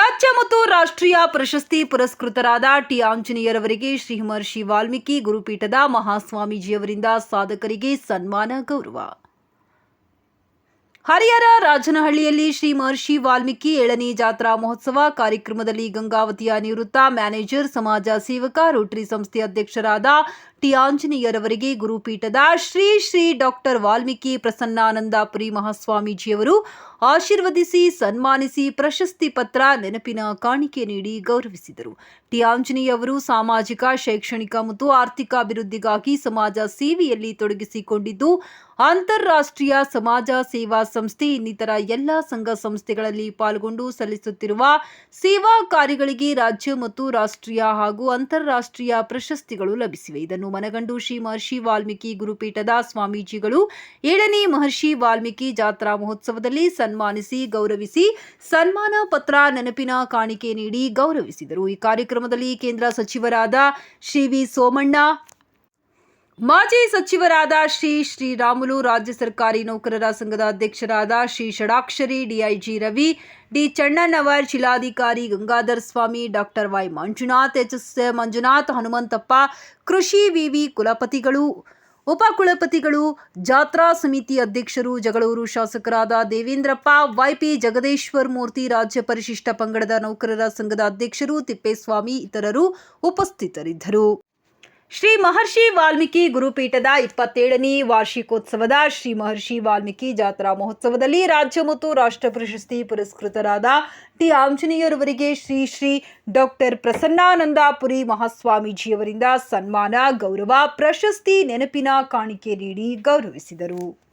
ರಾಜ್ಯ ಮತ್ತು ರಾಷ್ಟ್ರೀಯ ಪ್ರಶಸ್ತಿ ಪುರಸ್ಕೃತರಾದ ಟಿ ಆಂಜನೇಯರವರಿಗೆ ಶ್ರೀ ಮಹರ್ಷಿ ವಾಲ್ಮೀಕಿ ಗುರುಪೀಠದ ಮಹಾಸ್ವಾಮೀಜಿಯವರಿಂದ ಸಾಧಕರಿಗೆ ಸನ್ಮಾನ ಗೌರವ. ಹರಿಹರ ರಾಜನಹಳ್ಳಿಯಲ್ಲಿ ಶ್ರೀ ಮಹರ್ಷಿ ವಾಲ್ಮೀಕಿ ಏಳನೇ ಜಾತ್ರಾ ಮಹೋತ್ಸವ ಕಾರ್ಯಕ್ರಮದಲ್ಲಿ ಗಂಗಾವತಿಯ ನಿವೃತ್ತ ಮ್ಯಾನೇಜರ್, ಸಮಾಜ ಸೇವಕ, ರೋಟರಿ ಸಂಸ್ಥೆ ಅಧ್ಯಕ್ಷರಾದ ಟಿ ಆಂಜನೇಯರವರಿಗೆ ಗುರುಪೀಠದ ಶ್ರೀ ಶ್ರೀ ಡಾಕ್ಟರ್ ವಾಲ್ಮೀಕಿ ಪ್ರಸನ್ನಾನಂದಪುರಿ ಮಹಾಸ್ವಾಮೀಜಿಯವರು ಆಶೀರ್ವದಿಸಿ, ಸನ್ಮಾನಿಸಿ, ಪ್ರಶಸ್ತಿ ಪತ್ರ, ನೆನಪಿನ ಕಾಣಿಕೆ ನೀಡಿ ಗೌರವಿಸಿದರು. ಟಿ ಆಂಜನೇಯವರು ಸಾಮಾಜಿಕ, ಶೈಕ್ಷಣಿಕ ಮತ್ತು ಆರ್ಥಿಕ ಅಭಿವೃದ್ಧಿಗಾಗಿ ಸಮಾಜ ಸೇವೆಯಲ್ಲಿ ತೊಡಗಿಸಿಕೊಂಡಿದ್ದು ಅಂತಾರಾಷ್ಟ್ರೀಯ ಸಮಾಜ ಸೇವಾ ಸಂಸ್ಥೆ, ಇನ್ನಿತರ ಎಲ್ಲ ಸಂಘ ಸಂಸ್ಥೆಗಳಲ್ಲಿ ಪಾಲ್ಗೊಂಡು ಸಲ್ಲಿಸುತ್ತಿರುವ ಸೇವಾ ಕಾರ್ಯಗಳಿಗೆ ರಾಜ್ಯ ಮತ್ತು ರಾಷ್ಟ್ರೀಯ ಹಾಗೂ ಅಂತಾರಾಷ್ಟ್ರೀಯ ಪ್ರಶಸ್ತಿಗಳು ಲಭಿಸಿವೆ. ಇದನ್ನು ಮನಗಂಡು ಶ್ರೀ ಮಹರ್ಷಿ ವಾಲ್ಮೀಕಿ ಗುರುಪೀಠದ ಸ್ವಾಮೀಜಿಗಳು ಏಳನೇ ಮಹರ್ಷಿ ವಾಲ್ಮೀಕಿ ಜಾತ್ರಾ ಮಹೋತ್ಸವದಲ್ಲಿ ಸನ್ಮಾನಿಸಿ, ಗೌರವಿಸಿ, ಸನ್ಮಾನ ಪತ್ರ ನೆನಪಿನ ಕಾಣಿಕೆ ನೀಡಿ ಗೌರವಿಸಿದರು. ಈ ಕಾರ್ಯಕ್ರಮದಲ್ಲಿ ಕೇಂದ್ರ ಸಚಿವರಾದ ಶ್ರೀ ವಿ ಸೋಮಣ್ಣ ಮಾಜಿ ಸಚಿವರಾದ ಶ್ರೀ ಶ್ರೀರಾಮುಲು, ರಾಜ್ಯ ಸರ್ಕಾರಿ ನೌಕರರ ಸಂಘದ ಅಧ್ಯಕ್ಷರಾದ ಶ್ರೀ ಷಡಾಕ್ಷರಿ, ಡಿಐಜಿ ರವಿ, ಡಿ ಚಣ್ಣಣ್ಣವರ್ ಜಿಲ್ಲಾಧಿಕಾರಿ Gangadhar Swamy, doctor Y Manjunath H S Manjunath, Hanumanthappa, ಕೃಷಿ ವಿವಿ ಕುಲಪತಿಗಳು ಉಪಕುಲಪತಿಗಳು ಜಾತ್ರಾ ಸಮಿತಿ ಅಧ್ಯಕ್ಷರು, ಜಗಳೂರು ಶಾಸಕರಾದ ದೇವೇಂದ್ರಪ್ಪ, ವೈಪಿ ಜಗದೀಶ್ವರ್ ಮೂರ್ತಿ, ರಾಜ್ಯ ಪರಿಶಿಷ್ಟ ಪಂಗಡದ ನೌಕರರ ಸಂಘದ ಅಧ್ಯಕ್ಷರು ತಿಪ್ಪೇಸ್ವಾಮಿ, ಇತರರು ಉಪಸ್ಥಿತರಿದ್ದರು. ಶ್ರೀ ಮಹರ್ಷಿ ವಾಲ್ಮೀಕಿ ಗುರುಪೀಠದ ಇಪ್ಪತ್ತೇಳನೇ ವಾರ್ಷಿಕೋತ್ಸವದ ಶ್ರೀ ಮಹರ್ಷಿ ವಾಲ್ಮೀಕಿ ಜಾತ್ರಾ ಮಹೋತ್ಸವದಲ್ಲಿ ರಾಜ್ಯ ಮತ್ತು ರಾಷ್ಟ್ರ ಪ್ರಶಸ್ತಿ ಪುರಸ್ಕೃತರಾದ ಟಿ. ಆಂಜನೇಯರವರಿಗೆ ಶ್ರೀ ಶ್ರೀ ಡಾಕ್ಟರ್ ಪ್ರಸನ್ನಾನಂದಪುರಿ ಮಹಾಸ್ವಾಮೀಜಿಯವರಿಂದ ಸನ್ಮಾನ, ಗೌರವ, ಪ್ರಶಸ್ತಿ ನೆನಪಿನ ಕಾಣಿಕೆ ನೀಡಿ ಗೌರವಿಸಿದರು.